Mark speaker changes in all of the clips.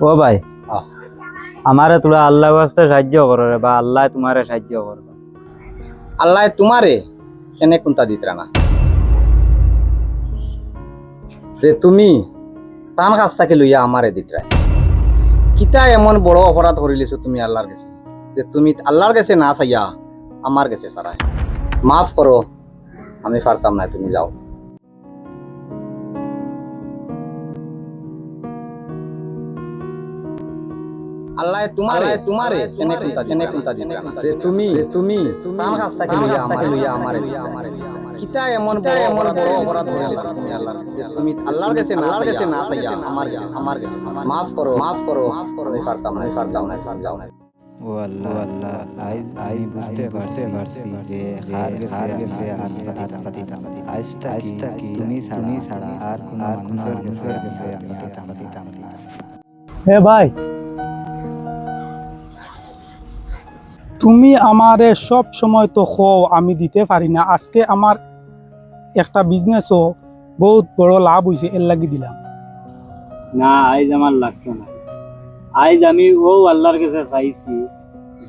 Speaker 1: ও ভাই। আমারে তোরা আল্লাহ বাস্তে সাহায্য করো রে বা আল্লাহ তোমারে সাহায্য করবে
Speaker 2: আল্লাহ তোমারে কেনে কোনটা দিতরা না? যে তুমি তান কাছ থেকে লইয়া আমারে দিতরা। কিতা এমন বড় অপরাধ করিলিছো তুমি আল্লাহর কাছে? যে তুমি আল্লাহর কাছে না চাইয়া আমার কাছে সারা মাফ করো আমি পারতাম না তুমি যাও। আল্লাহ তোমারে তোমারে কেনে কোনটা কেনে কোনটা দিতরা না যে তুমি যে তুমি তান কাছ থেকে লইয়া আমারে লইয়া আমারে আমারে কিতা এমন বড় এমন বড় অপরাধ করিলিছো তুমি আল্লাহর কাছে তুমি আল্লাহর কাছে না আল্লাহর কাছে না চাইয়া আমার কাছে আমার কাছে মাফ করো মাফ করো মাফ করো আমি পারতাম না পারতাম না পারতাম না
Speaker 3: ও আল্লাহ আল্লাহ আই আই বুঝতে পারছি পারছি যে হার হার গেছে আর পাতিতা পাতিতা আজটা আজটা কি তুমি ছাড়া ছাড়া আর কোন আর কোন গেছে গেছে আমি পাতিতা পাতিতা
Speaker 4: হে ভাই তুমি আমারে সব সময় তো হও আমি দিতে পারি না। আজকে আমার একটা বিজনেসও বহুত বড় লাভ হয়েছে এর লাগি দিলাম।
Speaker 1: না, আইজ আমার লাগতো না। আইজ আমি ও আল্লাহর কাছে চাইছি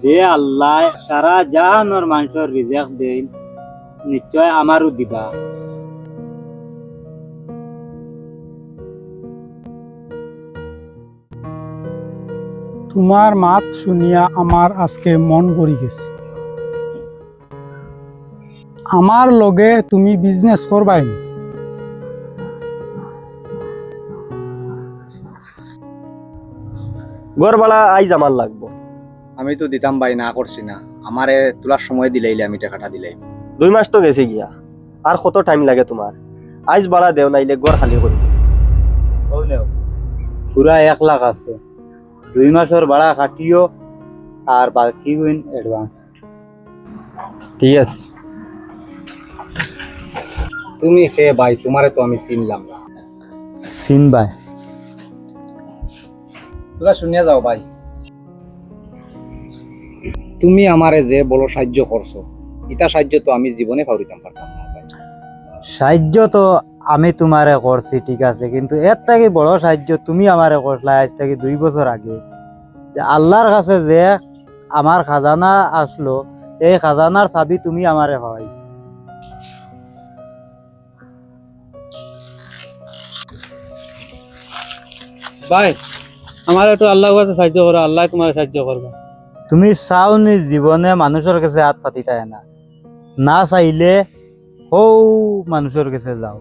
Speaker 1: যে আল্লাহ সারা জাহানোর মানুষের রিজেক্ট দেন, নিশ্চয় আমারও দিবা।
Speaker 4: তোমার মাত শুনিয়া আমার আজকে মন ভরি গেছে। আমার লগে তুমি বিজনেস করবাই?
Speaker 5: গড়বালা আইজ আমার লাগবো।
Speaker 2: আমি তো দিতাম ভাই না করছি না। আমারে তোলার সময় দিলাইলে আমি টাকাটা দিলাই।
Speaker 5: দুই মাস তো গেছে গিয়া আর কত টাইম লাগে তোমার? আইজ বাড়া দেও নাইলে গড় খালি করি।
Speaker 1: পুরা এক লাখ আছে। দুই মাসের ভাড়া কাটিও আর বাকি হইন অ্যাডভান্স ঠিক আছে
Speaker 2: তুমি খে ভাই তোমারে তো আমি চিনলাম না।
Speaker 1: সিন ভাই।
Speaker 2: তোরা শুনিয়া যাও ভাই। তুমি আমারে যে বড় সাহায্য করছ এটা সাহায্য তো আমি জীবনে ফাউরিতাম পারতাম।
Speaker 1: সাহায্য তো আমি তোমারে করছি ঠিক আছে? কিন্তু এর থেকে বড় সাহায্য তুমি আমারে করলা আজ থেকে দুই বছর আগে। যে আল্লাহর কাছে যে আমার খাজানা আসলো এই খাজানার চাবি তুমি আমারে হওয়াইছো
Speaker 4: ভাই আমার একটু আল্লাহ কাছে সাহায্য করো আল্লাহ তোমার সাহায্য করবে।
Speaker 1: তুমি চাও নি জীবনে মানুষের কাছে হাত পাতি থাকে না। না চাইলে হৌ মানুষের কাছে যাও